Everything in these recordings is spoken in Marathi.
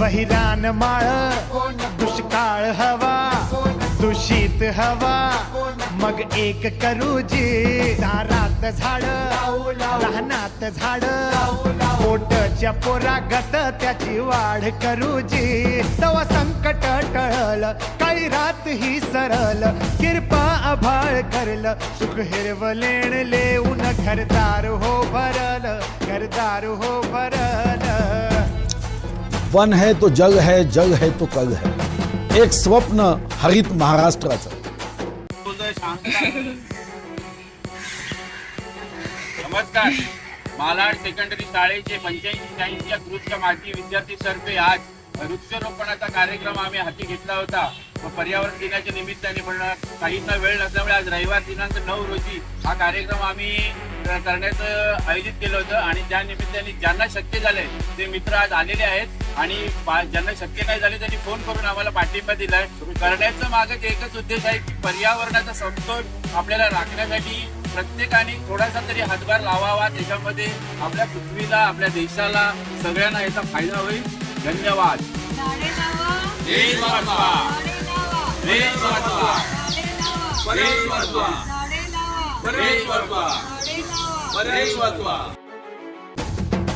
बहिरान माळ दुष्काळ हवा दूषित हवा. मग एक करूजी दारात झाड लहानात झाड. पोटच्या पोरागत त्याची वाढ करूजी तवा संकट टळल काही रात ही सरल. किरपा आभाळ करल सुख हिरवलेण लेऊन घरदार हो भरल घरदार हो भरल. वन है तो जग है जग है तो कग है. एक स्वप्न हरित महाराष्ट्राचं. नमस्कार. मालाड सेकंडरी शाळेचे पंच्याऐंशी शहाऐंशी या कृष्ण माती विद्यार्थी तर्फे आज वृक्षारोपणाचा कार्यक्रम आम्ही हाती घेतला होता. पर्यावरण दिनाच्या निमित्ताने पण काहींना वेळ नसल्यामुळे आज रविवार दिनांक नऊ रोजी हा कार्यक्रम आम्ही करण्याचं आयोजित केलं होतं आणि त्या निमित्ताने ज्यांना शक्य झालंय ते मित्र आज आलेले आहेत. आणि ज्यांना शक्य नाही झाले त्यांनी फोन करून आम्हाला पाठिंबा दिलाय. करण्याचं मागच एकच उद्देश आहे की पर्यावरणाचा समतोल आपल्याला राखण्यासाठी प्रत्येकाने थोडासा तरी हातभार लावावा. त्याच्यामध्ये आपल्या पृथ्वीला आपल्या देशाला सगळ्यांना याचा फायदा होईल. धन्यवाद.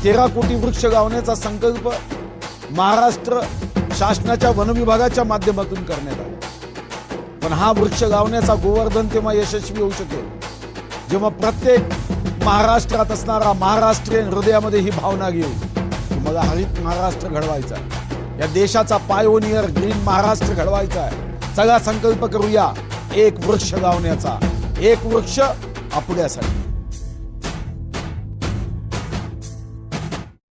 तेरा कोटी वृक्ष गावण्याचा संकल्प महाराष्ट्र शासनाच्या वन विभागाच्या माध्यमातून करण्यात आला. पण हा वृक्ष गावण्याचा गोवर्धन तेव्हा यशस्वी होऊ शकेल. जेव्हा प्रत्येक महाराष्ट्रात असणारा महाराष्ट्रीयन हृदयामध्ये ही भावना घेऊ मला हरित महाराष्ट्र घडवायचा आहे. या देशाचा पायोनियर ग्रीन महाराष्ट्र घडवायचा आहे. सगळा संकल्प करूया. एक वृक्ष गावण्याचा एक वृक्ष आपल्यासाठी.